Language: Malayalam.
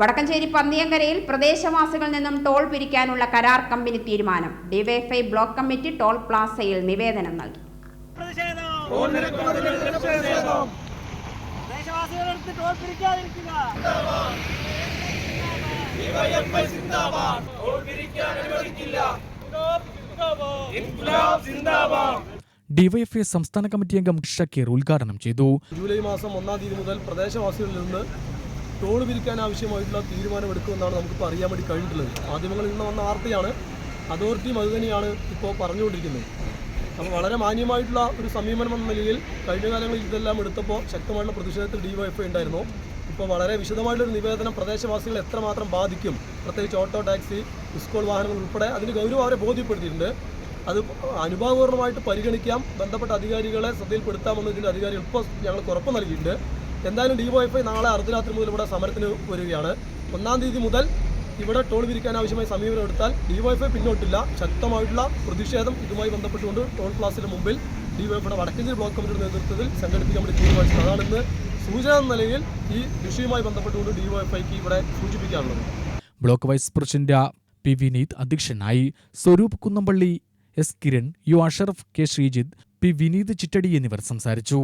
വടക്കഞ്ചേരി പന്നിയങ്കരയിൽ പ്രദേശവാസികളിൽ നിന്നും ടോൾ പിരിക്കാനുള്ള കരാർ കമ്പനി തീരുമാനം. ഡിവൈഎഫ്ഐ ബ്ലോക്ക് കമ്മിറ്റി ടോൾ പ്ലാസയിൽ നിവേദനം നൽകി. ഡിവൈഎഫ്ഐ സംസ്ഥാന കമ്മിറ്റി അംഗം ഷക്കീർ ഉദ്ഘാടനം ചെയ്തു. ജൂലൈ മാസം ഒന്നാം തീയതി മുതൽ പ്രദേശവാസികളിൽ നിന്ന് ടോൾ പിരിക്കാൻ ആവശ്യമായിട്ടുള്ള തീരുമാനമെടുക്കുമെന്നാണ് നമുക്കിപ്പോൾ അറിയാൻ വേണ്ടി കഴിഞ്ഞിട്ടുള്ളത്. മാധ്യമങ്ങളിൽ നിന്ന് വന്ന വാർത്തയാണ് അതോറിറ്റിയും അതുതന്നെയാണ് ഇപ്പോൾ പറഞ്ഞുകൊണ്ടിരിക്കുന്നത്. അപ്പോൾ വളരെ മാന്യമായിട്ടുള്ള ഒരു സമീപനം എന്ന നിലയിൽ കഴിഞ്ഞ കാലങ്ങളിൽ ഇതെല്ലാം എടുത്തപ്പോൾ ശക്തമായിട്ടുള്ള പ്രതിഷേധത്തിൽ ഡിവൈഎഫ്ഐ ഉണ്ടായിരുന്നു. ഇപ്പോൾ വളരെ വിശദമായിട്ടൊരു നിവേദനം പ്രദേശവാസികളെ എത്രമാത്രം ബാധിക്കും പ്രത്യേകിച്ച് ഓട്ടോ ടാക്സി സ്കൂൾ വാഹനങ്ങൾ ഉൾപ്പെടെ അതിന് ഗൗരവം അവരെ ബോധ്യപ്പെടുത്തിയിട്ടുണ്ട്. അത് അനുഭാവപൂർണമായിട്ട് പരിഗണിക്കാം ബന്ധപ്പെട്ട അധികാരികളെ ശ്രദ്ധയിൽപ്പെടുത്താമെന്ന് ഇതിന്റെ അധികാരികൾ ഇപ്പോൾ ഞങ്ങൾക്ക് ഉറപ്പ് നൽകിയിട്ടുണ്ട്. എന്തായാലും ഡിവൈഎഫ്ഐ നാളെ അർദ്ധരാത്രി മുതൽ ഇവിടെ സമരത്തിന് വരികയാണ്. ഒന്നാം തീയതി മുതൽ ഇവിടെ ടോൾ പിരിക്കാൻ ആവശ്യമായ സമീപനം എടുത്താൽ ഡിവൈഎഫ്ഐ പിന്നോട്ടില്ല. ശക്തമായിട്ടുള്ള പ്രതിഷേധം ഇതുമായി ബന്ധപ്പെട്ടുകൊണ്ട് ടോൾ പ്ലാസിന് മുമ്പിൽ ഡിവൈഎഫ്ഐയുടെ വടക്കഞ്ചേരി ബ്ലോക്ക് കമ്മിറ്റിയുടെ നേതൃത്വത്തിൽ സംഘടിപ്പിക്കാൻ വേണ്ടി തീരുമാനിച്ചത്. അതാണ് ഇന്ന് സൂചന എന്ന നിലയിൽ ഈ വിഷയവുമായി ബന്ധപ്പെട്ടുകൊണ്ട് ഡിവൈഎഫ്ഐക്ക് ഇവിടെ സൂചിപ്പിക്കാനുള്ളത്. Block vice president P Vineeth അധ്യക്ഷനായി Swaroop Kunnampally S Kiran U Ashraf K Sreejith P Vineeth Chittady എന്നിവർ സംസാരിച്ചു.